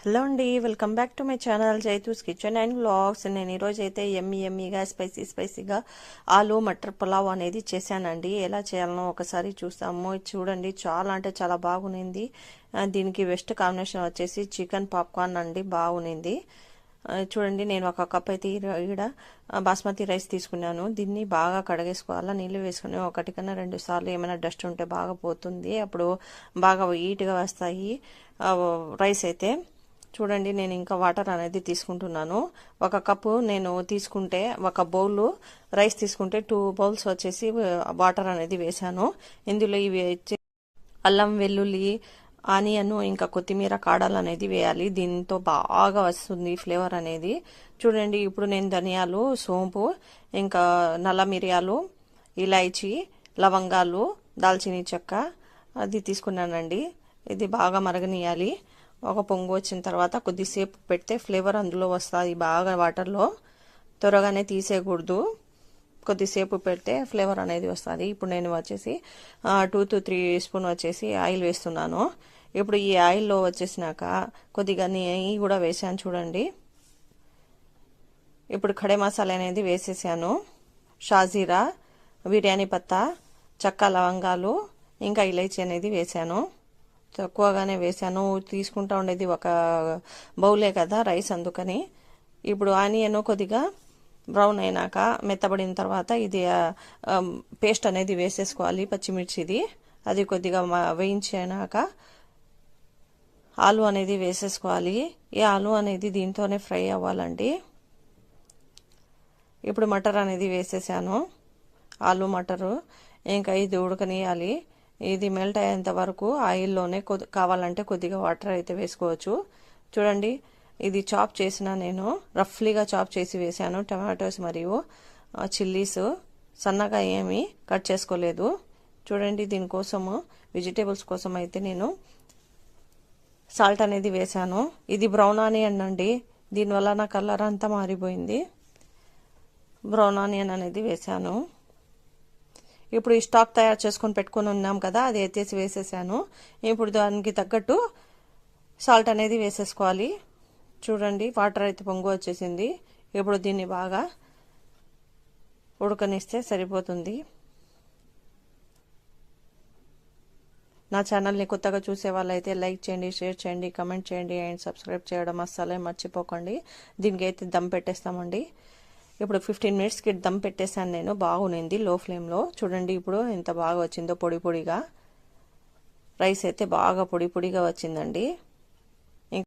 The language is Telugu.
హలో అండి welcome back to my channel Jaithus kitchen and vlogs. నేను ఈరోజు అయితే ఎమ్మి ఎమ్మిగా స్పైసీ స్పైసీగా ఆలు మటర్ పులావ్ అనేది చేశానండి. ఎలా చేయాలనో ఒకసారి చూస్తాము. చూడండి చాలా అంటే చాలా బాగునింది. దీనికి బెస్ట్ కాంబినేషన్ వచ్చేసి చికెన్ పాప్కార్న్ అండి బాగునింది. చూడండి నేను ఒక కప్ అయితే ఈడ- బాస్మతి రైస్ తీసుకున్నాను. దీన్ని బాగా కడగేసుకోవాలా నీళ్ళు వేసుకుని ఒకటి కన్నా రెండు సార్లు ఏమైనా డస్ట్ ఉంటే బాగా పోతుంది. అప్పుడు బాగా ఈట్గా వస్తాయి రైస్ అయితే. చూడండి నేను ఇంకా వాటర్ అనేది తీసుకుంటున్నాను. ఒక కప్పు నేను తీసుకుంటే ఒక బౌల్ రైస్ తీసుకుంటే టూ బౌల్స్ వచ్చేసి వాటర్ అనేది వేశాను. ఇందులో ఇవి అల్లం వెల్లుల్లి ఆనియన్ ఇంకా కొత్తిమీర కాడలు అనేది వేయాలి. దీంతో బాగా వస్తుంది ఫ్లేవర్ అనేది. చూడండి ఇప్పుడు నేను ధనియాలు సోంపు ఇంకా నల్ల మిరియాలు ఇలాయచి లవంగాలు దాల్చిన చెక్క అది తీసుకున్నానండి. ఇది బాగా మరగనియాలి. ఒక పొంగు వచ్చిన తర్వాత కొద్దిసేపు పెడితే ఫ్లేవర్ అందులో వస్తుంది. బాగా వాటర్లో త్వరగానే తీసేయకూడదు. కొద్దిసేపు పెడితే ఫ్లేవర్ అనేది వస్తుంది. ఇప్పుడు నేను వచ్చేసి టూ టు త్రీ స్పూన్ వచ్చేసి ఆయిల్ వేస్తున్నాను. ఇప్పుడు ఈ ఆయిల్లో వచ్చేసినాక కొద్దిగా నెయ్యి కూడా వేసాను చూడండి. ఇప్పుడు ఖడే మసాలా అనేది వేసేసాను. షాజీరా బిర్యానీ పత్తా చక్క లవంగాలు ఇంకా ఇలైచి అనేది వేసాను. తక్కువగానే వేసాను తీసుకుంటా ఉండేది ఒక బౌలే కదా రైస్ అందుకని. ఇప్పుడు ఆనియన్ కొద్దిగా బ్రౌన్ అయినాక మెత్తబడిన తర్వాత ఇది పేస్ట్ అనేది వేసేసుకోవాలి పచ్చిమిర్చిది. అది కొద్దిగా వేయించినాక ఆలు అనేది వేసేసుకోవాలి. ఈ ఆలు అనేది దీంతోనే ఫ్రై అవ్వాలండి. ఇప్పుడు మటర్ అనేది వేసేసాను. ఆలు మటరు. ఇంకా ఇది ఉడకనియాలి ఇది మెల్ట్ అయ్యేంత వరకు ఆయిల్లోనే కొద్ది కావాలంటే కొద్దిగా వాటర్ అయితే వేసుకోవచ్చు. చూడండి ఇది చాప్ చేసిన నేను రఫ్లీగా చాప్ చేసి వేసాను టమాటోస్ మరియు చిల్లీస్ సన్నగా ఏమి కట్ చేసుకోలేదు. చూడండి దీనికోసము వెజిటేబుల్స్ కోసం అయితే నేను సాల్ట్ అనేది వేసాను ఇది బ్రౌన్ ఆనియన్ అండి. దీనివల్ల నా కలర్ అంతా మారిపోయింది. బ్రౌన్ ఆనియన్ అనేది వేసాను ఇప్పుడు ఈ స్టాక్ తయారు చేసుకొని పెట్టుకొని ఉన్నాం కదా అది ఎత్తేసి వేసేసాను. ఇప్పుడు దానికి తగ్గట్టు సాల్ట్ అనేది వేసేసుకోవాలి. చూడండి వాటర్ అయితే పొంగు వచ్చేసింది. ఇప్పుడు దీన్ని బాగా ఉడకనిస్తే సరిపోతుంది. నా ఛానల్ని కొత్తగా చూసే వాళ్ళైతే లైక్ చేయండి షేర్ చేయండి కమెంట్ చేయండి అండ్ సబ్స్క్రైబ్ చేయడం అస్సలే మర్చిపోకండి. దీనికి అయితే దమ్ పెట్టేస్తామండి. ఇప్పుడు ఫిఫ్టీన్ మినిట్స్కి దమ్ పెట్టేశాను నేను బాగునింది. లో ఫ్లేమ్లో చూడండి ఇప్పుడు ఎంత బాగా వచ్చిందో పొడి పొడిగా. రైస్ అయితే బాగా పొడి పొడిగా వచ్చిందండి.